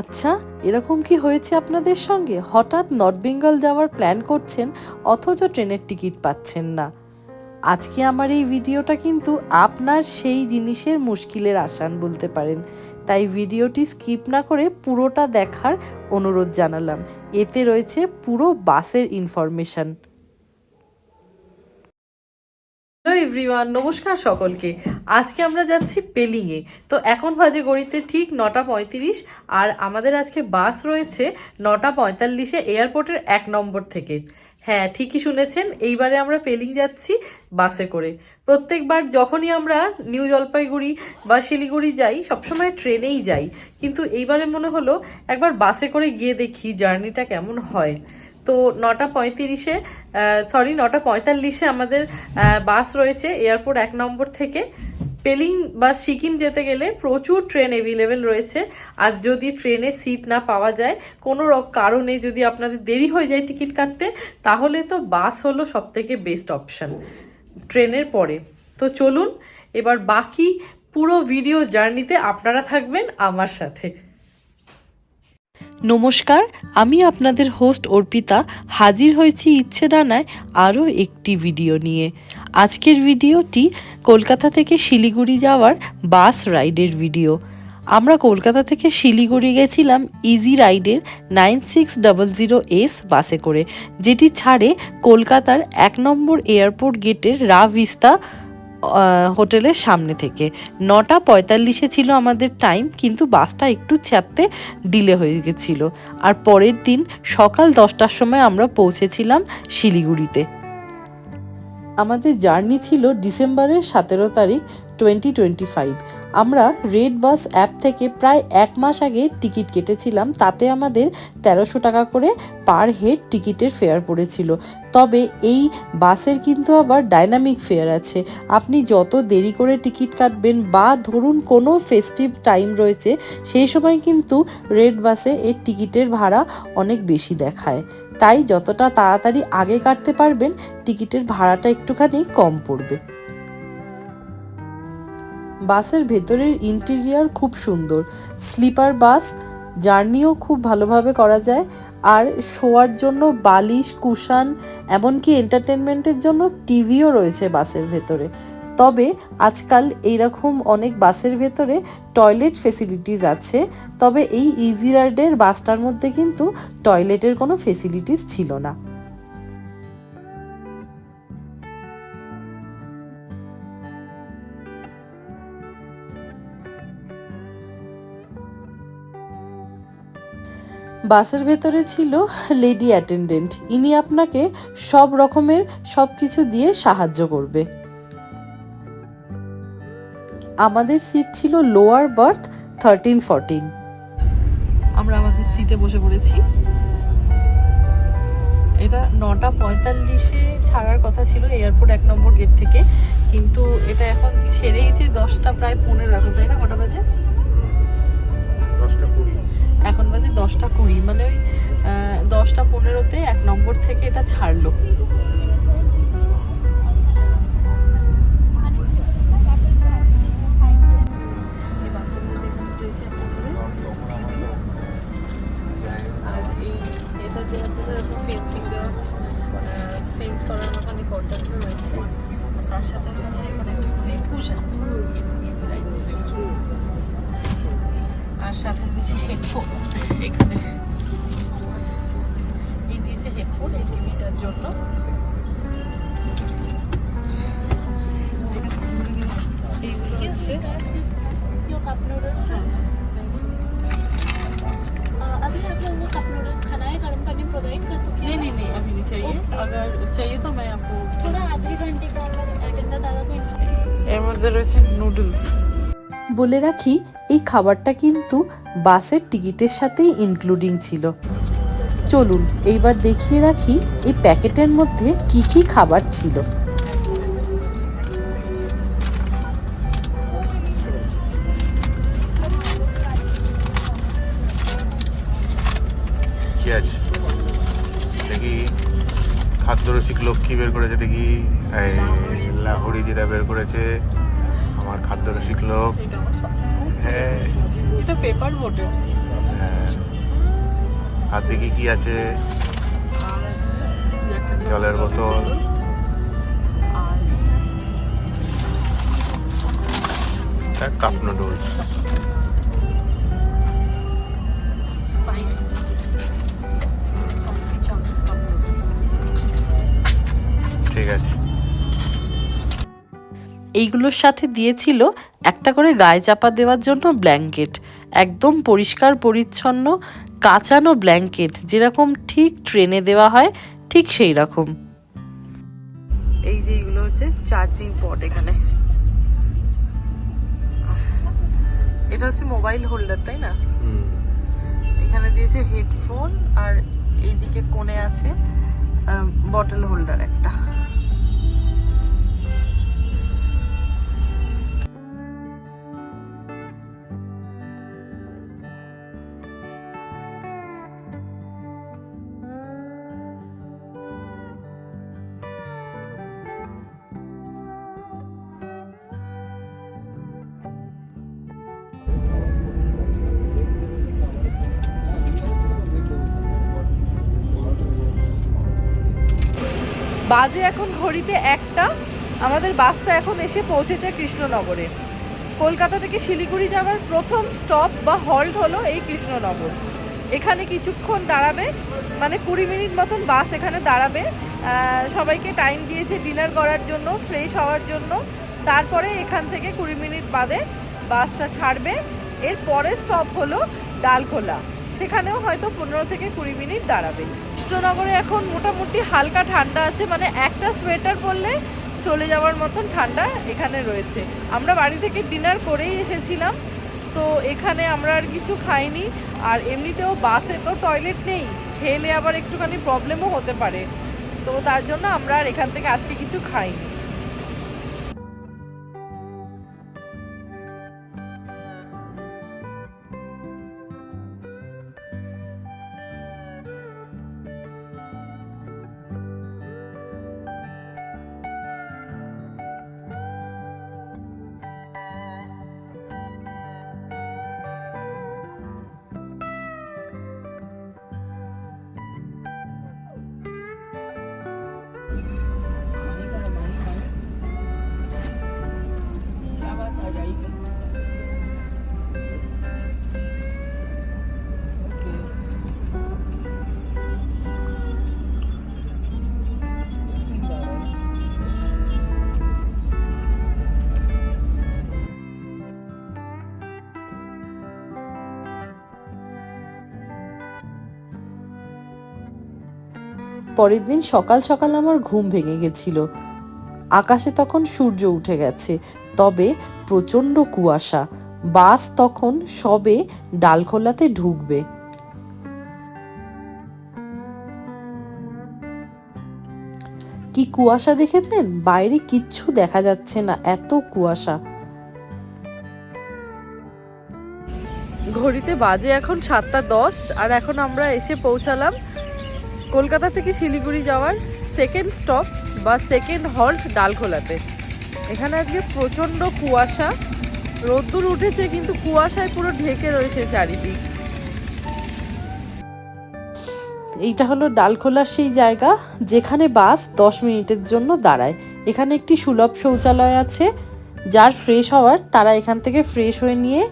আচ্ছা এরকম কি হয়েছে আপনাদের সঙ্গে? হঠাৎ নর্থ বেঙ্গল যাওয়ার প্ল্যান করছেন, অথচ ট্রেনের টিকিট পাচ্ছেন না। আজকে আমার এই ভিডিওটা কিন্তু আপনার সেই জিনিসের মুশকিলের আসান বলতে পারেন। তাই ভিডিওটি স্কিপ না করে পুরোটা দেখার অনুরোধ জানালাম। এতে রয়েছে পুরো বাসের ইনফরমেশন। হ্যালো এভরিওয়ান নমস্কার সকলকে। আজকে আমরা যাচ্ছি পেলিংয়ে। তো এখন বাজে গড়িতে ঠিক নটা পঁয়ত্রিশ, আর আমাদের আজকে বাস রয়েছে নটা পঁয়তাল্লিশে এয়ারপোর্টের এক নম্বর থেকে। হ্যাঁ ঠিকই শুনেছেন, এইবারে আমরা পেলিং যাচ্ছি বাসে করে। প্রত্যেকবার যখনই আমরা নিউ জলপাইগুড়ি বা শিলিগুড়ি যাই, সবসময় ট্রেনেই যাই। কিন্তু এইবারে মনে হলো একবার বাসে করে গিয়ে দেখি, জার্নিটা কেমন হয়। তো নটা পঁয়ত্রিশে সরি নটা পঁয়তাল্লিশে আমাদের বাস রয়েছে এয়ারপোর্ট এক নম্বর থেকে। পেলিং বা সিকিম যেতে গেলে প্রচুর ট্রেন অ্যাভেলেবেল রয়েছে। আর যদি ট্রেনে সিট না পাওয়া যায়, কোনো কারণে যদি আপনাদের দেরি হয়ে যায় টিকিট কাটতে, তাহলে তো বাস হলো সব থেকে বেস্ট অপশান ট্রেনের পরে। তো চলুন, এবার বাকি পুরো ভিডিও জার্নিতে আপনারা থাকবেন আমার সাথে। নমস্কার, আমি আপনাদের হোস্ট অর্পিতা, হাজির হয়েছি ইচ্ছে ডানায় আরও একটি ভিডিও নিয়ে। আজকের ভিডিওটি কলকাতা থেকে শিলিগুড়ি যাওয়ার বাস রাইডের ভিডিও আমরা কলকাতা থেকে শিলিগুড়ি গেছিলাম ইজি রাইডের nine six double zero S বাসে করে, যেটি ছাড়ে কলকাতার এক নম্বর এয়ারপোর্ট গেটের রা ভিস্তা হোটেলের সামনে থেকে। নটা পঁয়তাল্লিশে ছিল আমাদের টাইম, কিন্তু বাসটা একটু ছাড়তে ডিলে হয়ে গেছিল। আর পরের দিন সকাল দশটার সময় আমরা পৌঁছেছিলাম শিলিগুড়িতে। আমাদের জার্নি ছিল ডিসেম্বরের সতেরো তারিখ টোয়েন্টি টোয়েন্টি ফাইভ আমরা রেড বাস অ্যাপ থেকে প্রায় এক মাস আগে টিকিট কেটেছিলাম, তাতে আমাদের তেরোশো টাকা করে পার হেড টিকিটের ফেয়ার পড়েছিল। তবে এই বাসের কিন্তু আবার ডাইনামিক ফেয়ার আছে। আপনি যত দেরি করে টিকিট কাটবেন বা ধরুন কোনো ফেস্টিভ টাইম রয়েছে, সেই সময় কিন্তু রেড বাসে এর টিকিটের ভাড়া অনেক বেশি দেখায়। তাই যতটা তাড়াতাড়ি আগে কাটতে পারবেন, টিকিটের ভাড়াটা একটুখানি কম পড়বে। বাসের ভেতরের ইন্টেরিয়ার খুব সুন্দর। স্লিপার বাস জার্নিও খুব ভালোভাবে করা যায়। আর শোয়ার জন্য বালিশ, কুশান, এমনকি এন্টারটেনমেন্টের জন্য টিভিও রয়েছে বাসের ভেতরে। তবে আজকাল এইরকম অনেক বাসের ভেতরে টয়লেট ফেসিলিটিস আছে। তবে এই ইজি রাইডের বাসটার মধ্যে কিন্তু টয়লেটের কোনো ফেসিলিটিস ছিল না। বাসের ভেতরে ছিল লেডি অ্যাটেন্ডেন্ট। ইনি আপনাকে সব রকমের সব কিছু দিয়ে সাহায্য করবে। আমাদের সিট ছিল লোয়ার বার্থ থার্টিন ফোরটিন। আমরা আমাদের সিটে বসে পড়েছি। এটা নটা পঁয়তাল্লিশে ছাড়ার কথা ছিল এয়ারপোর্ট এক নম্বর গেট থেকে। কিন্তু এটা এখন ছেড়েইছে দশটা, প্রায় পনেরো, এখন তাই না? কটা বাজে? এখন বাজে দশটা কুড়ি মানে ওই দশটা পনেরোতে এক নম্বর থেকে এটা ছাড়লো। আর সাথে রয়েছে হেডফোন এখানে এই দিয়েছে হেডফোন এই টিভিটার জন্য এই দিয়েছে यो कप नूडल्स है अ, अभी आप लोगों को कप नूडल्स खाना है गर्म पानी प्रोवाइड कर तो क्या नहीं नहीं नहीं अभी नहीं चाहिए अगर चाहिए तो मैं आपको थोड़ा आधे घंटे का अटेंडर दादा को inform- এর মধ্যে রয়েছে নুডলস বলে রাখি, এই খাবারটা কিন্তু বাসের টিকিটের সাথেই ইনক্লুডিং ছিল। চলুন, এইবার দেখিয়ে রাখি এই প্যাকেটের মধ্যে কি কি খাবার ছিল। খাদ্যরসিক লক্ষ্মী বের করেছে, দেখি। লাহোরি যেটা বের করেছে। আমার খাদ্যরসিক লোক। হ্যাঁ। এটা পেপার বোটের হ্যাঁ। আর দেখি কি আছে। জলের বোতল। কাপ নুডলস ঠিক আছে। এইগুলোর সাথে দিয়েছিল একটা করে গায়ে চাপা দেওয়ার জন্য ব্ল্যাঙ্কেট। একদম পরিষ্কার পরিচ্ছন্ন কাঁচানো ব্ল্যাঙ্কেট। যেরকম ঠিক ট্রেনে দেওয়া হয় ঠিক সেই রকম এই যে এগুলো হচ্ছে চার্জিং পট এখানে। এটা হচ্ছে মোবাইল হোল্ডার তাই না? এখানে দিয়েছে হেডফোন আর এইদিকে কোণে আছে বটল হোল্ডার একটা। বাজে এখন ঘড়িতে একটা। আমাদের বাসটা এখন এসে পৌঁছেছে কৃষ্ণনগরে। কলকাতা থেকে শিলিগুড়ি যাওয়ার প্রথম স্টপ বা হল্ট হলো এই কৃষ্ণনগর। এখানে কিছুক্ষণ দাঁড়াবে মানে কুড়ি মিনিট মতন বাস এখানে দাঁড়াবে। সবাইকে টাইম দিয়েছে ডিনার করার জন্য ফ্রেশ হওয়ার জন্য। তারপরে এখান থেকে কুড়ি মিনিট বাদে বাসটা ছাড়বে। এর পরের স্টপ হলো ডালখোলা। সেখানেও হয়তো পনেরো থেকে কুড়ি মিনিট দাঁড়াবে। কৃষ্ণনগরে এখন মোটামুটি হালকা ঠান্ডা আছে মানে একটা সোয়েটার পরলে চলে যাওয়ার মতন ঠান্ডা এখানে রয়েছে। আমরা বাড়ি থেকে ডিনার করেই এসেছিলাম, তো এখানে আমরা আর কিছু খাইনি, আর এমনিতেও বাসে তো টয়লেট নেই, খেলে আবার একটুখানি প্রবলেমও হতে পারে। তো তার জন্য আমরা আর এখান থেকে আজকে কিছু খাইনি। পরের দিন সকাল সকাল আমার ঘুম ভেঙে গেছিল। আকাশে তখন সূর্য উঠে গেছে, তবে প্রচণ্ড কুয়াশা। বাস তখন সবে ডালখোলাতে ঢুকবে। কি কুয়াশা দেখেছেন? বাইরে কিচ্ছু দেখা যাচ্ছে না, এত কুয়াশা। ঘড়িতে বাজে এখন সাতটা দশ, আর এখন আমরা এসে পৌঁছালাম কলকাতা থেকে শিলিগুড়ি যাওয়ার সেকেন্ড স্টপ বা সেকেন্ড হল্ট ডালখোলাতে। এখানে আজকে প্রচণ্ড কুয়াশা। রোদ্দুর উঠেছে, কিন্তু কুয়াশায় পুরো ঢেকে রয়েছে চারিদিক। এইটা হলো ডালখোলার সেই জায়গা যেখানে বাস দশ মিনিটের জন্য দাঁড়ায়। এখানে একটি সুলভ শৌচালয় আছে, যার ফ্রেশ হওয়ার তারা এখান থেকে ফ্রেশ হয়ে নিয়ে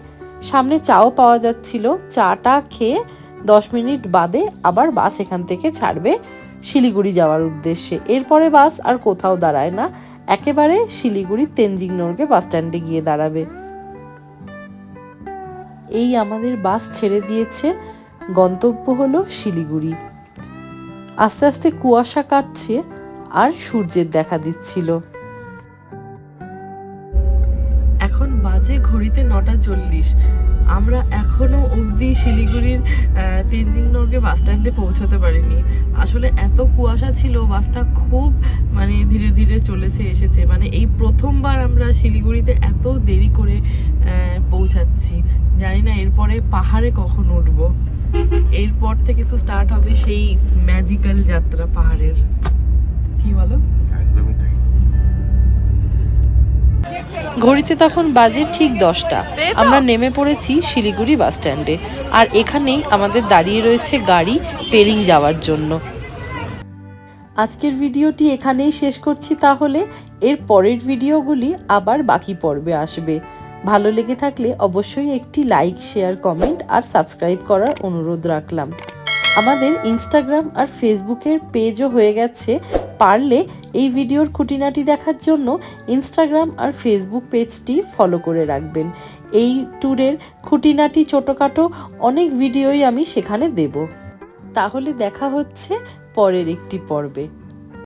সামনে চাও পাওয়া যাচ্ছিল, চাটা খেয়ে দশ মিনিট বাদে আবার বাস এখান থেকে ছাড়বে শিলিগুড়ি যাওয়ার উদ্দেশ্যে। এরপরে বাস আর কোথাও দাঁড়ায় না, একেবারে শিলিগুড়ি তেনজিং নর্গে বাস স্ট্যান্ডে গিয়ে দাঁড়াবে। এই আমাদের বাস ছেড়ে দিয়েছে, গন্তব্য হলো শিলিগুড়ি। আস্তে আস্তে কুয়াশা কাটছে আর সূর্যের দেখা দিচ্ছিল। এখন বাজে ঘড়িতে নটা চল্লিশ। আমরা এখনও অবধি শিলিগুড়ির তেনজিং নর্গে বাস স্ট্যান্ডে পৌঁছাতে পারিনি। আসলে এত কুয়াশা ছিল, বাসটা খুব মানে ধীরে ধীরে চলেছে, এসেছে। মানে এই প্রথমবার আমরা শিলিগুড়িতে এত দেরি করে পৌঁছাচ্ছি। জানি না এরপরে পাহাড়ে কখন উঠবো। এরপর থেকে তো স্টার্ট হবে সেই ম্যাজিক্যাল যাত্রা পাহাড়ের। কি বলো? ঘড়িতে তখন বাজে ঠিক দশটা। আমরা নেমে পড়েছি শিলিগুড়ি বাস স্ট্যান্ডে। আর এখানেই আমাদের দাঁড়িয়ে রয়েছে গাড়ি পেলিং যাওয়ার জন্য। আজকের ভিডিওটি এখানেই শেষ করছি তাহলে। এর পরের ভিডিওগুলি আবার বাকি পর্বে আসবে। ভালো লেগে থাকলে অবশ্যই একটি লাইক শেয়ার কমেন্ট আর সাবস্ক্রাইব করার অনুরোধ রাখলাম। আমাদের ইনস্টাগ্রাম আর ফেসবুকের পেজও হয়ে গেছে। পারলে এই ভিডিওর খুঁটিনাটি দেখার জন্য ইনস্টাগ্রাম আর ফেসবুক পেজটি ফলো করে রাখবেন। এই ট্যুরের খুঁটিনাটি ছোটোখাটো অনেক ভিডিওই আমি সেখানে দেব। তাহলে দেখা হচ্ছে পরের একটি পর্বে।